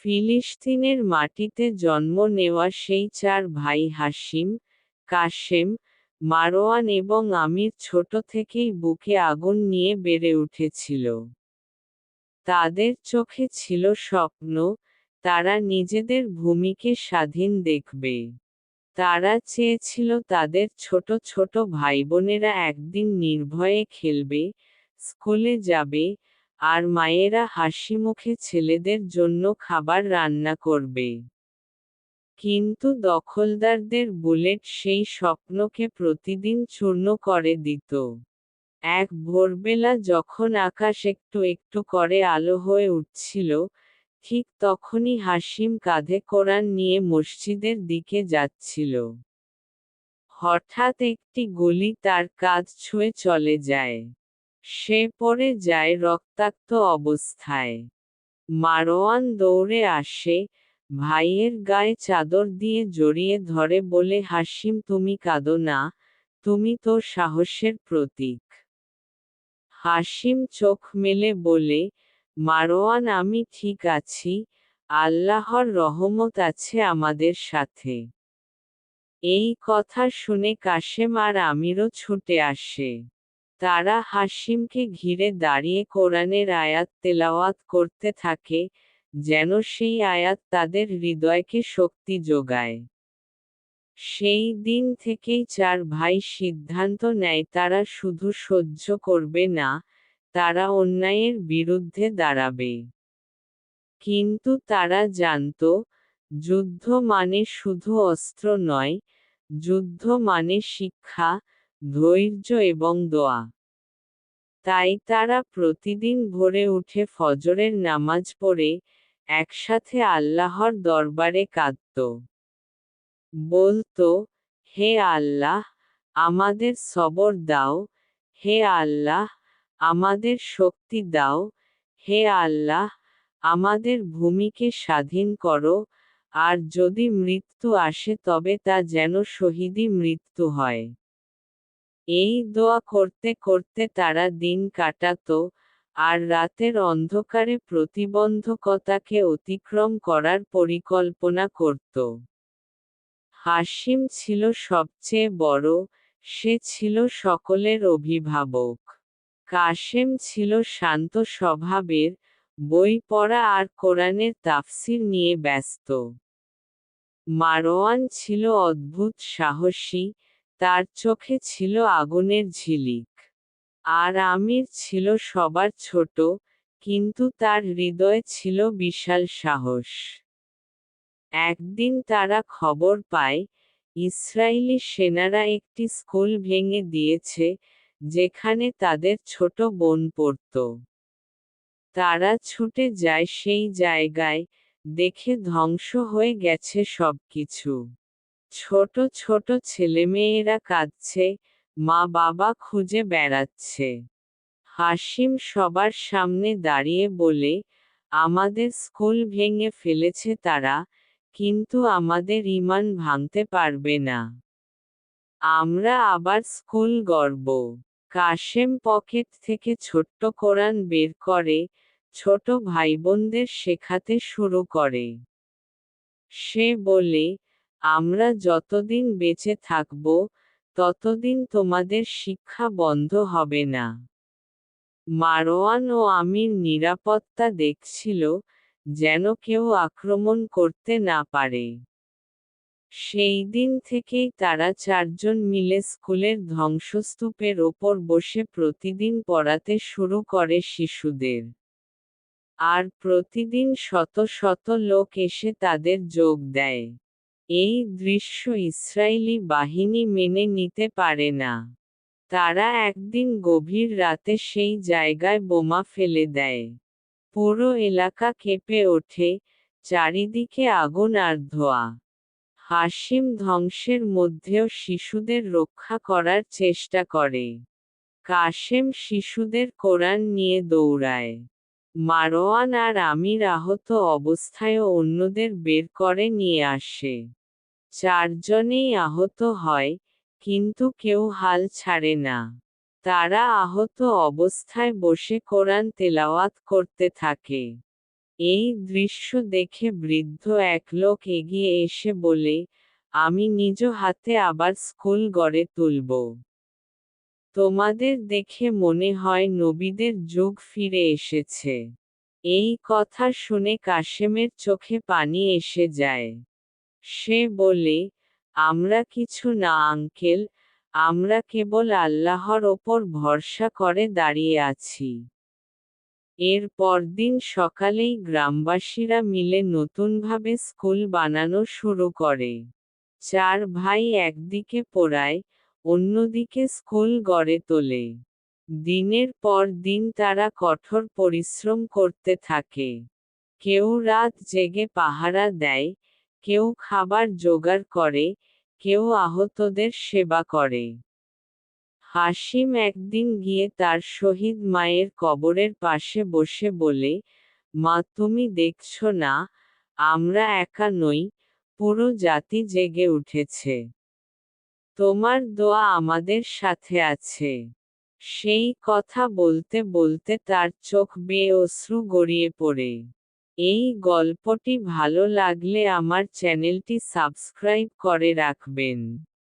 ফিলিস্তিনের মাটিতে জন্ম নেওয়া সেই চার ভাই হাসিম কাশেম মারোয়ান এবং আমির ছোট থেকেই বুকে আগুন নিয়ে বেড়ে উঠেছিল। তাদের চোখে ছিল স্বপ্ন, তারা নিজেদের ভূমিকে স্বাধীন দেখবে। তারা চেয়েছিল তাদের ছোট ছোট ভাইবোনেরা একদিন নির্ভয়ে খেলবে, স্কুলে যাবে আর মায়েরা হাসিমুখে ছেলেদের জন্য খাবার রান্না করবে। কিন্তু দখলদারদের বুলেট সেই স্বপ্নকে প্রতিদিন চূর্ণ করে দিত। এক ভোরবেলা যখন আকাশ একটু একটু করে আলো হয়ে উঠছিল, ঠিক তখনই হাসিম কাঁধে কোরআন নিয়ে মসজিদের দিকে যাচ্ছিল। হঠাৎ একটি গুলি তার কাজ ছুঁয়ে চলে যায়। সে পরে যায় রক্তাক্ত অবস্থায়। মারোয়ান দৌড়ে আসে, ভাইয়ের গায়ে চাদর দিয়ে জড়িয়ে ধরে বলে হাসিম তুমি কাঁদো না, তুমি তো সাহসের প্রতীক। হাসিম চোখ মেলে বলে, মারোয়ান, আমি ঠিক আছি, আল্লাহর রহমত আছে আমাদের সাথে। এই কথা শুনে কাশেম আর আমিরও ছুটে আসে। তারা হাসিমকে ঘিরে দাঁড়িয়ে কোরআনের আয়াত তেলাওয়াত করতে থাকে, যেন সেই আয়াত তাদের হৃদয়কে শক্তি যোগায়। সেই দিন থেকেই চার ভাই সিদ্ধান্ত নেয়, তারা শুধু সহ্য করবে না, তারা অন্যায়ের বিরুদ্ধে দাঁড়াবে। কিন্তু তারা জানত, যুদ্ধ মানে শুধু অস্ত্র নয়, যুদ্ধ মানে শিক্ষা ধৈর্য এবং দোয়া। তাই তারা প্রতিদিন ভোরে উঠে ফজরের নামাজ পড়ে একসাথে আল্লাহর দরবারে কাঁদত। বলতো, হে আল্লাহ, আমাদের সবর দাও। হে আল্লাহ, আমাদের শক্তি দাও। হে আল্লাহ, আমাদের ভূমিকে স্বাধীন করো। আর যদি মৃত্যু আসে তবে তা যেন শহীদি মৃত্যু হয়। এই দোয়া করতে করতে তারা দিন কাটাত, আর রাতের অন্ধকারে প্রতিবন্ধকতাকে অতিক্রম করার পরিকল্পনা করত। হাসিম ছিল সবচেয়ে বড়, সে ছিল সকলের অভিভাবক। কাশেম ছিল শান্ত স্বভাবের, বই পড়া আর কোরআনের তাফসির নিয়ে ব্যস্ত। মারোয়ান ছিল অদ্ভুত সাহসী তার চোখে ছিল আগুনের ঝিলিক। আর আমির ছিল সবার ছোট, কিন্তু তার হৃদয়ে ছিল বিশাল সাহস। একদিন তারা খবর পায় ইসরায়েলি সেনারা একটি স্কুল ভেঙে দিয়েছে, যেখানে তাদের ছোট বোন পড়ত। তারা ছুটে যায় সেই জায়গায়, দেখে ধ্বংস হয়ে গেছে সবকিছু। ছোট ছোট ছেলেমেয়েরা কাঁদছে, মা বাবা খুঁজে বেড়াচ্ছে। হাসিম সবার সামনে দাঁড়িয়ে বলে, আমাদের স্কুল ভেঙে ফেলেছে তারা, কিন্তু আমাদের ইমান ভাঙতে পারবে না। আমরা আবার স্কুল গর্ব কাশেম পকেট থেকে ছোট্ট কোরআন বের করে, ছোট ভাইবোনদের শেখাতে শুরু করে। সে বলে আমরা যতদিন বেঁচে থাকব, ততদিন তোমাদের শিক্ষা বন্ধ হবে না। মারোয়ান ও আমির নিরাপত্তা দেখছিল, যেন কেউ আক্রমণ করতে না পারে। সেই দিন থেকেই তারা চারজন মিলে স্কুলের ধ্বংসস্তূপের ওপর বসে প্রতিদিন পড়াতে শুরু করে শিশুদের। আর প্রতিদিন শত শত লোক এসে তাদের যোগ দেয়। এই দৃশ্য ইসরায়েলি বাহিনী মেনে নিতে পারে না। তারা একদিন গভীর রাতে সেই জায়গায় বোমা ফেলে দেয়। পুরো এলাকা কেঁপে ওঠে, চারিদিকে আগুন আর ধোয়া। হাসিম ধ্বংসের মধ্যেও শিশুদের রক্ষা করার চেষ্টা করে। কাশেম শিশুদের কোরআন নিয়ে দৌড়ায়। মারোয়ান আর আমির আহত অবস্থায়ও অন্যদের বের করে নিয়ে আসে। চারজনেই আহত হয়, কিন্তু কেউ হাল ছাড়ে না। তারা আহত অবস্থায় বসে কোরআন তেলাওয়াত করতে থাকে। এই দৃশ্য দেখে বৃদ্ধ এক লোক এগিয়ে এসে বলে, আমি নিজ হাতে আবার স্কুল গড়ে তুলব। তোমাদের দেখে মনে হয় নবীদের যুগ ফিরে এসেছে। এই কথা শুনে কাশেমের চোখে পানি এসে যায়। সে বলে, আমরা কিছু না, আঙ্কেল। আমরা কেবল আল্লাহর ওপর ভরসা করে দাঁড়িয়ে আছি। এর পরদিন সকালেই গ্রামবাসীরা মিলে নতুনভাবে স্কুল বানানো শুরু করে। চার ভাই একদিকে পড়ায়, অন্যদিকে স্কুল গড়ে তোলে। দিনের পর দিন তারা কঠোর পরিশ্রম করতে থাকে। কেউ রাত জেগে পাহারা দেয় কেউ খাবার জোগাড় করে, কেউ আহতদের সেবা করে। হাসিম একদিন গিয়ে তার শহীদ মায়ের কবরের পাশে বসে বলে, মা, তুমি দেখছ না, আমরা একা নই, পুরো জাতি জেগে উঠেছে। তোমার দোয়া আমাদের সাথে আছে। সেই কথা বলতে বলতে তার চোখ বেয়ে অশ্রু গড়িয়ে পড়ে। এই গল্পটি ভালো লাগলে আমার চ্যানেলটি সাবস্ক্রাইব করে রাখবেন।